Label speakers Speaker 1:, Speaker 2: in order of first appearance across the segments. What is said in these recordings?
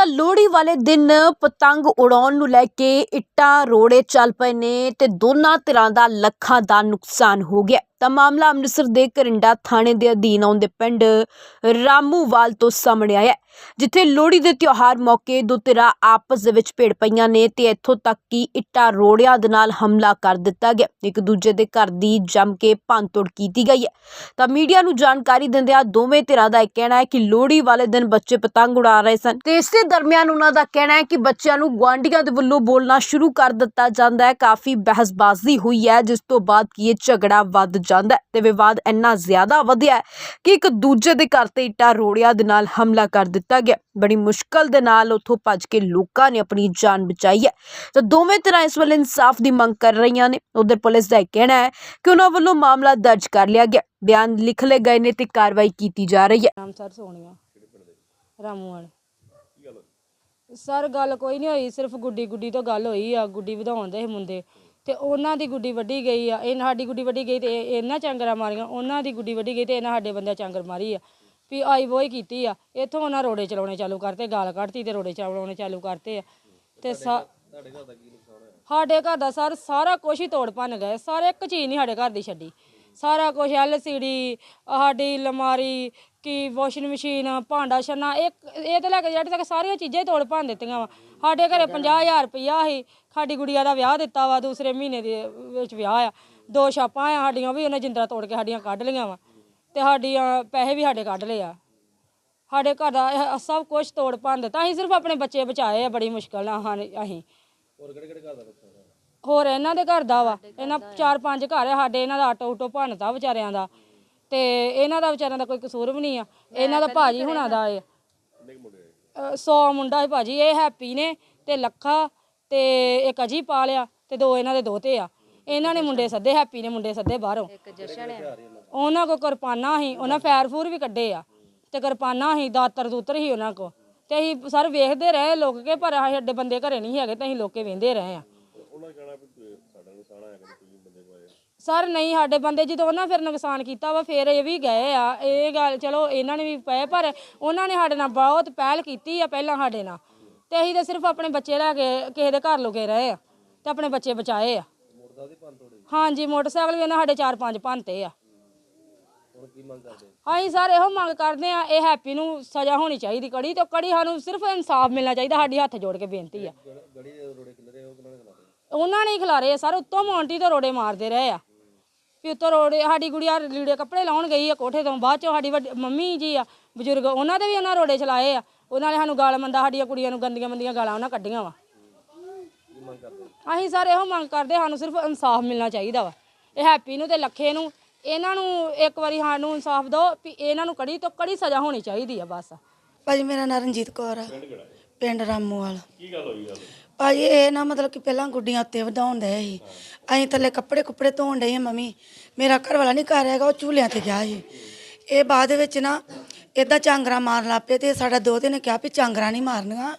Speaker 1: ਤਾਂ ਲੋਹੜੀ ਵਾਲੇ ਦਿਨ ਪਤੰਗ ਉਡਾਉਣ ਨੂੰ ਲੈ ਕੇ ਇੱਟਾਂ, ਰੋੜੇ ਚੱਲ ਪਏ ਨੇ ਤੇ ਦੋਨਾਂ ਧਿਰਾਂ ਦਾ ਲੱਖਾਂ ਦਾ ਨੁਕਸਾਨ ਹੋ ਗਿਆ। ਤਾਂ ਮਾਮਲਾ ਅੰਮ੍ਰਿਤਸਰ ਦੇ ਕਰਿੰਡਾ ਥਾਣੇ ਦੇ ਅਧੀਨ ਆਉਂਦੇ ਪਿੰਡ ਰਾਮੂਵਾਲ ਤੋਂ ਸਾਹਮਣੇ ਆਇਆ ਜਿੱਥੇ ਲੋਹੜੀ ਦੇ ਤਿਉਹਾਰ ਮੌਕੇ ਦੋ ਧਿਰਾਂ ਆਪਸ ਦੇ ਵਿੱਚ ਭਿੜ ਪਈਆਂ ਨੇ ਤੇ ਇੱਥੋਂ ਤੱਕ ਕਿ ਇੱਟਾਂ ਰੋੜਿਆਂ ਦੇ ਨਾਲ ਹਮਲਾ ਕਰ ਦਿੱਤਾ ਗਿਆ। ਇੱਕ ਦੂਜੇ ਦੇ ਘਰ ਦੀ ਜੰਮ ਕੇ ਭੰਨਤੋੜ ਕੀਤੀ ਗਈ ਹੈ। ਤਾਂ ਮੀਡੀਆ ਨੂੰ ਜਾਣਕਾਰੀ ਦਿੰਦਿਆਂ ਦੋਵੇਂ ਧਿਰਾਂ ਦਾ ਇਹ ਕਹਿਣਾ ਹੈ ਕਿ ਲੋਹੜੀ ਵਾਲੇ ਦਿਨ ਬੱਚੇ ਪਤੰਗ ਉਡਾ ਰਹੇ ਸਨ। ਤੇ ਇਸੇ ਦਰਮਿਆਨ ਉਹਨਾਂ ਦਾ ਕਹਿਣਾ ਹੈ ਕਿ ਬੱਚਿਆਂ ਨੂੰ ਗੁਆਂਢੀਆਂ ਦੇ ਵੱਲੋਂ ਬੋਲਣਾ ਸ਼ੁਰੂ ਕਰ ਦਿੱਤਾ ਜਾਂਦਾ ਹੈ। ਕਾਫੀ ਬਹਿਸਬਾਜ਼ੀ ਹੋਈ ਹੈ, ਜਿਸ ਤੋਂ ਬਾਅਦ ਕਿ ਇਹ ਝਗੜਾ ਵੱਧ ਜਾਂਦਾ ਹੈ ਤੇ ਵਿਵਾਦ ਇੰਨਾ ਜ਼ਿਆਦਾ ਵਧਿਆ ਹੈ ਕਿ ਇੱਕ ਦੂਜੇ ਦੇ ਘਰ ਤੇ ਇੱਟਾਂ ਰੋੜਿਆਂ ਦੇ ਨਾਲ ਹਮਲਾ ਕਰ ਦਿੱਤਾ ਗਿਆ ਬੜੀ ਮੁਸ਼ਕਲ ਦੇ ਨਾਲ ਉੱਥੋਂ ਭੱਜ ਕੇ ਲੋਕਾਂ ਨੇ ਆਪਣੀ ਜਾਨ ਬਚਾਈ ਹੈ। ਤਾਂ ਦੋਵੇਂ ਤਰ੍ਹਾਂ ਇਸ ਵੇਲੇ ਇਨਸਾਫ ਦੀ ਮੰਗ ਕਰ ਰਹੀਆਂ ਨੇ। ਉਧਰ ਪੁਲਿਸ ਦਾ ਕਹਿਣਾ ਹੈ ਕਿ ਉਹਨਾਂ ਵੱਲੋਂ ਮਾਮਲਾ ਦਰਜ ਕਰ ਲਿਆ ਗਿਆ ਬਿਆਨ ਲਿਖ ਲਏ ਗਏ ਨੇ ਤੇ ਕਾਰਵਾਈ ਕੀਤੀ ਜਾ ਰਹੀ ਹੈ।
Speaker 2: ਨਾਮ ਸਰ ਸੋਨੀਆ। ਰਾਮੂਆਣ ਸਰ, ਗੱਲ ਕੋਈ ਨਹੀਂ ਹੋਈ। ਸਿਰਫ ਗੁੱਡੀ ਗੁੱਡੀ ਤੋਂ ਗੱਲ ਹੋਈ ਆ। ਗੁੱਡੀ ਵਧਾਉਣ ਦੇ ਸੀ ਮੁੰਡੇ। ਤੇ ਉਹਨਾਂ ਦੀ ਗੁੱਡੀ ਵੱਡੀ ਗਈ ਆ। ਇਹ ਸਾਡੀ ਗੁੱਡੀ ਵੱਡੀ ਗਈ ਤੇ ਇਹ- ਇਹਨਾਂ ਚਾਂਗਰਾਂ ਮਾਰੀਆਂ। ਉਹਨਾਂ ਦੀ ਗੁੱਡੀ ਵੱਡੀ ਗਈ ਤੇ ਇਹਨਾਂ ਸਾਡੇ ਬੰਦੇ ਚਾਂਗਰ ਮਾਰੀ ਆ। ਵੀ ਆਈ ਵੋਈ ਕੀਤੀ ਆ। ਇੱਥੋਂ ਉਹਨਾਂ ਰੋੜੇ ਚਲਾਉਣੇ ਚਾਲੂ ਕਰਤੇ ਗਾਲ ਕੱਢਤੀ ਤੇ ਰੋੜੇ ਚਲਾਉਣੇ ਚਾਲੂ ਕਰਤੇ ਆ। ਤੇ ਸਾ- ਸਾਡੇ ਘਰ ਦਾ ਸਰ ਸਾਰਾ ਕੁਝ ਹੀ ਤੋੜ ਭੰਨ ਗਏ। ਸਾਰੇ ਇੱਕ ਚੀਜ਼ ਨਹੀਂ ਸਾਡੇ ਘਰ ਦੀ ਛੱਡੀ। ਸਾਰਾ ਕੁਝ ਐਲਸੀਡੀ ਸਾਡੀ ਲਮਾਰੀ ਕੀ ਵਾਸ਼ਿੰਗ ਮਸ਼ੀਨ ਭਾਂਡਾ ਛੰਨਾ ਇੱਕ ਇਹ ਤੇ ਲੈ ਕੇ ਜਿਹੜੇ ਤੱਕ ਸਾਰੀਆਂ ਚੀਜ਼ਾਂ ਹੀ ਤੋੜ ਭੰਨ ਦਿੱਤੀਆਂ ਵਾ। ਸਾਡੇ ਘਰੇ 50000 ਰੁਪਇਆ ਸੀ। ਸਾਡੀ ਗੁੜੀਆ ਦਾ ਵਿਆਹ ਦਿੱਤਾ ਵਾ ਦੂਸਰੇ ਮਹੀਨੇ ਦੇ ਵਿੱਚ ਵਿਆਹ ਆ। ਦੋ ਛਾਪਾਂ ਆ ਸਾਡੀਆਂ ਵੀ ਉਹਨੇ ਜਿੰਦਰਾ ਤੋੜ ਕੇ ਸਾਡੀਆਂ ਕੱਢ ਲਈਆਂ ਵਾ। ਤੇ ਸਾਡੀਆਂ ਪੈਸੇ ਵੀ ਸਾਡੇ ਕੱਢ ਲਏ ਆ। ਸਾਡੇ ਘਰ ਦਾ ਇਹ ਸਭ ਕੁਝ ਤੋੜ ਭੰਨ ਦਿੱਤਾ। ਅਸੀਂ ਸਿਰਫ ਆਪਣੇ ਬੱਚੇ ਬਚਾਏ ਆ ਬੜੀ ਮੁਸ਼ਕਲ ਨਾਲ ਹਾਂ ਅਸੀਂ। ਹੋਰ ਇਹਨਾਂ ਦੇ ਘਰ ਦਾ ਵਾ। ਇਹਨਾਂ ਚਾਰ ਪੰਜ ਘਰ ਆ ਸਾਡੇ ਇਹਨਾਂ ਦਾ ਆਟੋ ਉਟੋ ਭੰਨਤਾ ਵਿਚਾਰਿਆਂ ਦਾ। ਤੇ ਇਹਨਾਂ ਦਾ ਵਿਚਾਰਿਆਂ ਦਾ ਕੋਈ ਕਸੂਰ ਵੀ ਨਹੀਂ ਆ। ਇਹਨਾਂ ਦਾ ਭਾਜੀ ਹੁਣਾਂ ਦਾ ਏ 100 ਮੁੰਡਾ ਹੈ ਭਾਜੀ ਇਹ ਹੈਪੀ ਨੇ ਤੇ ਲੱਖਾ ਤੇ ਇੱਕ ਅਜੀ ਪਾ ਲਿਆ ਤੇ ਦੋ ਇਹਨਾਂ ਦੇ ਦੋਤੇ ਆ। ਇਹਨਾਂ ਨੇ ਮੁੰਡੇ ਸੱਦੇ ਹੈਪੀ ਨੇ ਮੁੰਡੇ ਸੱਦੇ ਬਾਹਰੋਂ। ਉਹਨਾਂ ਕੋ ਕਿਰਪਾਨਾਂ ਸੀ ਉਹਨਾਂ ਫੈਰ ਫੂਰ ਵੀ ਕੱਢੇ ਆ। ਤੇ ਕਿਰਪਾਨਾਂ ਸੀ ਦਾਤਰ ਦੂਤਰ ਸੀ ਉਹਨਾਂ ਕੋ। ਤੇ ਅਸੀਂ ਸਰ ਵੇਖਦੇ ਰਹੇ ਲੋਕ ਕੇ ਪਰ ਸਾਡੇ ਬੰਦੇ ਘਰੇ ਨਹੀਂ ਹੈਗੇ ਤੇ ਅਸੀਂ ਲੋਕੇ ਵੇਂਦੇ ਰਹੇ ਆ। ਸਰ ਨਹੀਂ ਸਾਡੇ ਬੰਦੇ ਜਦੋਂ ਉਹਨਾਂ ਫਿਰ ਨੁਕਸਾਨ ਕੀਤਾ ਵਾ ਫਿਰ ਇਹ ਵੀ ਗਏ ਆ। ਇਹ ਗੱਲ ਚਲੋ ਇਹਨਾਂ ਨੇ ਵੀ ਪਏ ਪਰ ਉਹਨਾਂ ਨੇ ਸਾਡੇ ਨਾਲ ਬਹੁਤ ਪਹਿਲ ਕੀਤੀ ਆ ਪਹਿਲਾਂ ਸਾਡੇ ਨਾਲ। ਤੇ ਅਸੀਂ ਤਾਂ ਸਿਰਫ ਆਪਣੇ ਬੱਚੇ ਲੈ ਕੇ, ਕਿਸੇ ਦੇ ਘਰ ਲੁਕੇ ਰਹੇ ਆ ਤੇ ਆਪਣੇ ਬੱਚੇ ਬਚਾਏ ਆ। ਹਾਂਜੀ, ਮੋਟਰਸਾਈਕਲ ਵੀ ਉਹਨਾਂ ਸਾਡੇ ਚਾਰ ਪੰਜ ਭੰਨਤੇ ਆ। ਅਸੀਂ ਸਰ ਇਹੋ ਮੰਗ ਕਰਦੇ ਆ, ਇਹ ਹੈਪੀ ਨੂੰ ਸਜ਼ਾ ਹੋਣੀ ਚਾਹੀਦੀ ਕੜੀ ਤੇ ਕੜੀ ਸਾਨੂੰ ਸਿਰਫ ਇਨਸਾਫ ਮਿਲਣਾ ਚਾਹੀਦਾ, ਸਾਡੀ ਹੱਥ ਜੋੜ ਕੇ ਬੇਨਤੀ ਆ। ਉਹਨਾਂ ਨੇ ਖਿਲਾਰੇ ਆ ਸਰ, ਉੱਤੋਂ ਮੌਂਟੀ ਤੋਂ ਰੋੜੇ ਮਾਰਦੇ ਰਹੇ ਆ। ਵੀ ਉੱਤੋਂ ਰੋੜੇ, ਸਾਡੀ ਗੁੜੀਆ ਲੀੜੇ ਕੱਪੜੇ ਲਾਉਣ ਗਈ ਆ ਕੋਠੇ ਤੋਂ, ਬਾਅਦ ਚੋਂ ਸਾਡੀ ਵੱਡੀ, ਮੰਮੀ ਜੀ ਆ, ਬਜ਼ੁਰਗ, ਉਹਨਾਂ ਦੇ ਵੀ ਉਹਨਾਂ ਰੋੜੇ ਚਲਾਏ ਆ। ਉਹਨਾਂ ਨੇ ਸਾਨੂੰ ਗਾਲ ਮੰਦਾ ਸਾਡੀਆਂ ਕੁੜੀਆਂ ਨੂੰ ਗੰਦੀਆਂ ਮੰਦੀਆਂ ਗਾਲਾਂ ਉਹਨਾਂ ਕੱਢੀਆਂ ਵਾ। ਅਸੀਂ ਸਰ ਇਹੋ ਮੰਗ ਕਰਦੇ ਸਾਨੂੰ ਸਿਰਫ ਇਨਸਾਫ ਮਿਲਣਾ ਚਾਹੀਦਾ ਵਾ। ਇਹ ਹੈਪੀ ਨੂੰ ਤੇ ਲੱਖੇ ਨੂੰ ਇਹਨਾਂ ਨੂੰ ਇੱਕ ਵਾਰੀ ਸਾਨੂੰ ਇਨਸਾਫ ਦਿਓ ਵੀ ਇਹਨਾਂ ਨੂੰ ਕੜੀ ਤੋਂ ਕੜੀ ਸਜ਼ਾ ਹੋਣੀ ਚਾਹੀਦੀ ਆ ਬਸ।
Speaker 3: ਭਾਜੀ ਮੇਰਾ ਨਾਂ ਰਣਜੀਤ ਕੌਰ ਆ। ਪਿੰਡ ਰਾਮੂਵਾਲ। ਕੀ ਗੱਲ ਹੋਈ ਗੱਲ? ਭਾਜੀ ਇਹ ਨਾ ਮਤਲਬ ਕਿ ਪਹਿਲਾਂ ਗੁੱਡੀਆਂ ਉੱਤੇ ਵਧਾਉਣ ਦੇ ਸੀ। ਅਸੀਂ ਥੱਲੇ ਕੱਪੜੇ ਕੁੱਪੜੇ ਧੋਣ ਡਏ ਹਾਂ ਮੰਮੀ। ਮੇਰਾ ਘਰ ਵਾਲਾ ਨਹੀਂ ਘਰ ਹੈਗਾ ਉਹ ਚੂਲਿਆਂ ਤੇ ਗਿਆ ਸੀ। ਇਹ ਬਾਅਦ ਵਿੱਚ ਨਾ ਇਦਾਂ ਚਾਂਗਰਾ ਮਾਰਨ ਲੱਗ ਪਏ ਤੇ ਸਾਡਾ ਦੋਤੇ ਨੇ ਕਿਹਾ ਵੀ ਚਾਂਗਰਾ ਨਹੀਂ ਮਾਰਨੀਆਂ।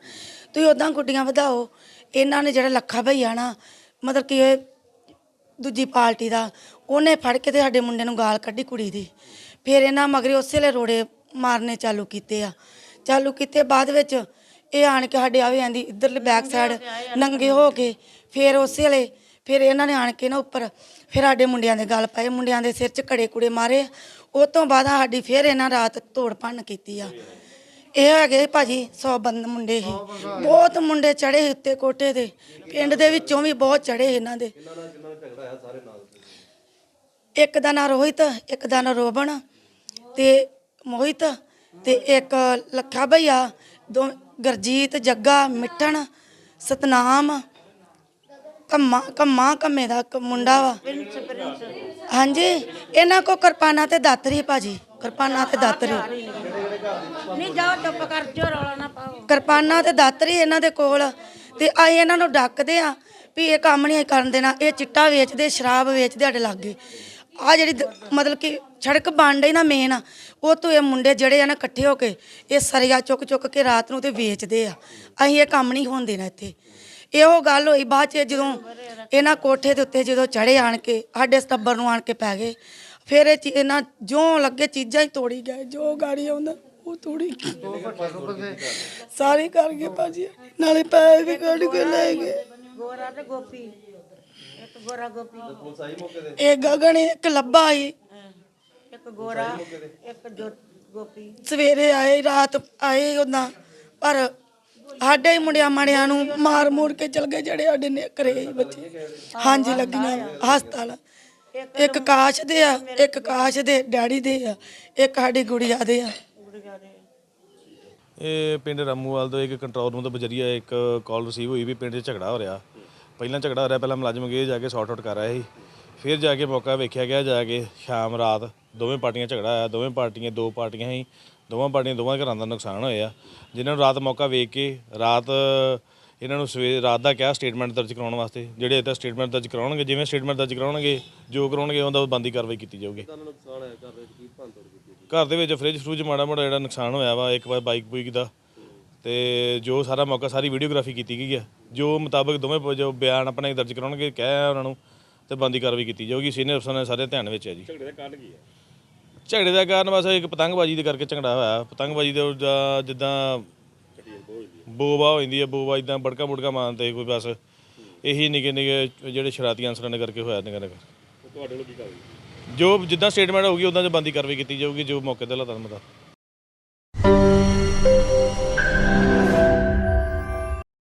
Speaker 3: ਤੁਸੀਂ ਉਦਾਂ ਗੁੱਡੀਆਂ ਵਧਾਓ। ਇਹਨਾਂ ਨੇ ਜਿਹੜਾ ਲੱਖਾ ਭਈਆ ਨਾ, ਮਤਲਬ ਕਿ ਇਹ ਦੂਜੀ ਪਾਰਟੀ ਦਾ, ਉਹਨੇ ਫੜ ਕੇ ਤੇ ਸਾਡੇ ਮੁੰਡੇ ਨੂੰ ਗਾਲ ਕੱਢੀ ਕੁੜੀ ਦੀ। ਫਿਰ ਇਹਨਾਂ ਮਗਰੇ ਉਸੇ ਵੇਲੇ ਰੋੜੇ ਮਾਰਨੇ ਚਾਲੂ ਕੀਤੇ ਆ। ਚਾਲੂ ਕੀਤੇ, ਬਾਅਦ ਵਿੱਚ ਇਹ ਆਣ ਕੇ ਸਾਡੇ ਆਵੇ ਆਂਦੀ, ਇਧਰਲੇ ਬੈਕ ਸਾਈਡ ਨੰਗੇ ਹੋ ਕੇ, ਫਿਰ ਉਸੇ ਵੇਲੇ ਫਿਰ ਇਹਨਾਂ ਨੇ ਆਣ ਕੇ ਨਾ ਉੱਪਰ ਫਿਰ ਸਾਡੇ ਮੁੰਡਿਆਂ ਦੇ ਗੱਲ ਪਏ, ਮੁੰਡਿਆਂ ਦੇ ਸਿਰ 'ਚ ਘੜੇ ਕੁੜੇ ਮਾਰੇ। ਉਹ ਤੋਂ ਬਾਅਦ ਸਾਡੀ ਫਿਰ ਇਹਨਾਂ ਰਾਤ ਤੋੜ ਭੰਨ ਕੀਤੀ ਆ। ਇਹ ਹੈਗੇ ਭਾਜੀ 100 ਬੰਦ ਮੁੰਡੇ ਸੀ। ਬਹੁਤ ਮੁੰਡੇ ਚੜੇ ਉੱਤੇ ਕੋਠੇ ਤੇ। ਪਿੰਡ ਦੇ ਵਿੱਚੋਂ ਵੀ ਬਹੁਤ ਚੜੇ ਇਹਨਾਂ ਦੇ। ਇੱਕ ਦਾ ਨਾਂ ਰੋਹਿਤ, ਇੱਕ ਦਾ ਨਾਂ ਰੋਬਣ ਤੇ ਮੋਹਿਤ ਤੇ ਇੱਕ ਲੱਖਾ ਭਈਆ, ਦੋ ਗਰਜੀਤ, ਜੱਗਾ, ਮਿੱਠਣ, ਸਤਨਾਮ ਕੰਮਾ ਕੰਮਾ ਕੰਮੇ ਦਾ ਇੱਕ ਮੁੰਡਾ ਵਾ। ਹਾਂਜੀ ਇਹਨਾਂ ਕੋ ਕਿਰਪਾਨਾਂ ਤੇ ਦਾਤਰੀ ਭਾਜੀ। ਕਿਰਪਾਨਾਂ ਤੇ ਦਾਤਰੀ
Speaker 4: ਨਹੀਂ ਜਾਓ ਚੁੱਪ ਕਰ ਜੋ ਰੌਲਾ ਨਾ ਪਾਓ।
Speaker 3: ਕਿਰਪਾਨਾਂ ਤੇ ਦਾਤਰੀ ਇਹਨਾਂ ਦੇ ਕੋਲ। ਤੇ ਅਸੀਂ ਇਹਨਾਂ ਨੂੰ ਡੱਕਦੇ ਆ ਵੀ ਇਹ ਕੰਮ ਨਹੀਂ ਕਰਨ ਦੇਣਾ। ਇਹ ਚਿੱਟਾ ਵੇਚਦੇ ਸ਼ਰਾਬ ਵੇਚਦੇ ਸਾਡੇ ਲਾਗੇ। ਆ ਜਿਹੜੀ ਦ- ਮਤਲਬ ਕਿ ਸੜਕ ਬਣ ਰਹੀ ਨਾ ਮੇਨ ਉਹ ਤੋਂ ਇਹ ਮੁੰਡੇ ਜਿਹੜੇ ਆ ਨਾ ਇਕੱਠੇ ਹੋ ਕੇ ਇਹ ਸਰੀਆ ਚੁੱਕ ਚੁੱਕ ਕੇ ਰਾਤ ਨੂੰ ਤੇ ਵੇਚਦੇ ਆ। ਅਸੀਂ ਇਹ ਕੰਮ ਨਹੀਂ ਹੋਣ ਦੇਣਾ ਇੱਥੇ। ਇਹੋ ਗੱਲ ਹੋਈ ਬਾਅਦ ਚ ਜਦੋਂ ਇਹਨਾਂ ਕੋਠੇ ਦੇ ਉੱਤੇ ਜਦੋਂ ਚੜੇ ਆਣ ਕੇ ਸਾਡੇ ਸਟੱਬਰ ਨੂੰ ਆਣ ਕੇ ਪੈ ਗਏ। ਫਿਰ ਇਹ ਚੀ- ਇਹਨਾਂ ਜੋ ਲੱਗੇ ਚੀਜ਼ਾਂ ਹੀ ਤੋੜੀ ਗਏ ਜੋ ਗਾੜੀ ਆਉਂਦਾ ਉਹ ਥੋੜੀ ਸਾਰੀ ਕਰ ਗਏ ਭਾਜੀ ਨਾਲੇ ਪੈਸੇ ਵੀ ਕੱਢ ਕੇ ਲੈ ਗਏ।
Speaker 4: ਗੋਰਾ ਤੇ ਗੋਪੀ। ਇੱਕ ਗੋਰਾ ਗੋਪੀ।
Speaker 3: ਇਹ ਗਗਨ ਇੱਕ ਲੱਭਾ ਸੀ।
Speaker 4: ਇੱਕ ਗੋਰਾ ਇੱਕ ਜੋ ਗੋਪੀ।
Speaker 3: ਸਵੇਰੇ ਆਏ ਰਾਤ ਆਏ ਉਹਨਾਂ ਪਰ ਸਾਡੇ ਹੀ ਮੁੰਡਿਆਂ ਮਾੜਿਆਂ ਨੂੰ ਮਾਰ ਮੂਰ ਕੇ ਚਲ ਗਏ ਜਿਹੜੇ ਸਾਡੇ ਨੇ ਘਰੇ ਬੱਚੇ। ਹਾਂਜੀ, ਲੱਗੀਆਂ ਹਸਪਤਾਲ। ਇੱਕ ਕਾਸ਼ ਦੇ ਆ, ਇੱਕ ਕਾਸ਼ ਦੇ, ਡੈਡੀ ਦੇ ਆ, ਇੱਕ ਸਾਡੀ ਗੁੜੀਆ ਦੇ ਆ।
Speaker 5: ਇਹ ਪਿੰਡ ਰਾਮੂਵਾਲ ਤੋਂ ਇੱਕ ਕੰਟਰੋਲ ਰੂਮ ਤੋਂ ਬਜਰੀਆ ਇੱਕ ਕਾਲ ਰਿਸੀਵ ਹੋਈ ਵੀ ਪਿੰਡ 'ਚ ਝਗੜਾ ਹੋ ਰਿਹਾ। ਪਹਿਲਾਂ ਝਗੜਾ ਹੋ ਰਿਹਾ, ਪਹਿਲਾਂ ਮੁਲਾਜ਼ਮ ਗਏ, ਜਾ ਕੇ ਸੌਟ ਆਊਟ ਕਰ ਰਹੇ ਸੀ। ਫਿਰ ਜਾ ਕੇ ਮੌਕਾ ਵੇਖਿਆ ਗਿਆ, ਜਾ ਕੇ ਸ਼ਾਮ ਰਾਤ ਦੋਵੇਂ ਪਾਰਟੀਆਂ ਝਗੜਾ ਆਇਆ ਦੋਵੇਂ ਪਾਰਟੀਆਂ, ਦੋ ਪਾਰਟੀਆਂ ਸੀ। ਦੋਵਾਂ ਪਾਰਟੀਆਂ ਦੋਵਾਂ ਘਰਾਂ ਦਾ ਨੁਕਸਾਨ ਹੋਇਆ। ਜਿਨ੍ਹਾਂ ਨੂੰ ਰਾਤ ਮੌਕਾ ਵੇਖ ਕੇ ਰਾਤ ਇਹਨਾਂ ਨੂੰ ਸਵੇਰ ਰਾਤ ਦਾ ਕਿਹਾ ਸਟੇਟਮੈਂਟ ਦਰਜ ਕਰਾਉਣ ਵਾਸਤੇ। ਜਿਹੜੇ ਇੱਥੇ ਸਟੇਟਮੈਂਟ ਦਰਜ ਕਰਾਉਣਗੇ ਜਿਵੇਂ ਸਟੇਟਮੈਂਟ ਦਰਜ ਕਰਾਉਣਗੇ ਜੋ ਕਰਾਉਣਗੇ ਉਹਦਾ ਬੰਦੀ ਕਾਰਵਾਈ ਕੀਤੀ ਜਾਊਗੀ। ਘਰ ਦੇ ਵਿੱਚ ਫ੍ਰਿਜ ਫਰੂਜ ਮਾੜਾ ਮਾੜਾ ਜਿਹੜਾ ਨੁਕਸਾਨ ਹੋਇਆ ਵਾ ਇੱਕ ਵਾਰ ਬਾਈਕ ਬੁਈਕ ਦਾ। ਤੇ ਜੋ ਸਾਰਾ ਮੌਕਾ ਸਾਰੀ ਵੀਡੀਓਗ੍ਰਾਫੀ ਕੀਤੀ ਗਈ ਆ। ਜੋ ਮੁਤਾਬਕ ਦੋਵੇਂ ਜੋ ਬਿਆਨ ਆਪਣੇ ਦਰਜ ਕਰਾਉਣਗੇ ਕਹਿਆ ਉਹਨਾਂ ਨੂੰ ਤੇ ਬੰਦੀ ਕਾਰਵਾਈ ਕੀਤੀ ਜਾਊਗੀ। ਸੀਨੀਅਰ ਅਫਸਰਾਂ ਨੇ ਸਾਰੇ ਧਿਆਨ ਵਿੱਚ ਹੈ ਜੀ। ਝਗੜੇ ਦਾ ਕਾਰਨ ਕੀ ਹੈ ਝਗੜੇ ਦਾ ਕਾਰਨ ਬਸ ਇੱਕ ਪਤੰਗਬਾਜ਼ੀ ਦੇ ਕਰਕੇ ਝਗੜਾ ਹੋਇਆ। ਪਤੰਗਬਾਜ਼ੀ ਦੇ ਉਹਦਾ ਜਿੱਦਾਂ ਬੋਵਾ ਹੋ ਜਾਂਦੀ ਹੈ ਬੋਵਾ ਇਦਾਂ ਬੜਕਾ ਬੁੜਕਾ ਮਾਰਦੇ ਕੋਈ ਬਸ। ਇਹੀ ਨਿੱਕੇ ਨਿੱਕੇ ਜਿਹੜੇ ਸ਼ਰਾਤੀ ਅਨਸਰਾਂ ਨੇ ਕਰਕੇ ਹੋਇਆ ਨਿਕਾ ਨਿਕਾ। ਤੁਹਾਡੇ ਵੱਲੋਂ ਕੀ ਕਾਰਵਾਈ ਜੋ ਜਿੱਦਾਂ ਸਟੇਟਮੈਂਟ ਹੋਊਗੀ ਉਦਾਂ ਚ ਬੰਦੀ ਕਾਰਵਾਈ ਕੀਤੀ ਜਾਊਗੀ ਜੋ ਮੌਕੇ ਤੇ ਹਾਲਾਤਾਂ ਮੁਤਾਬਕ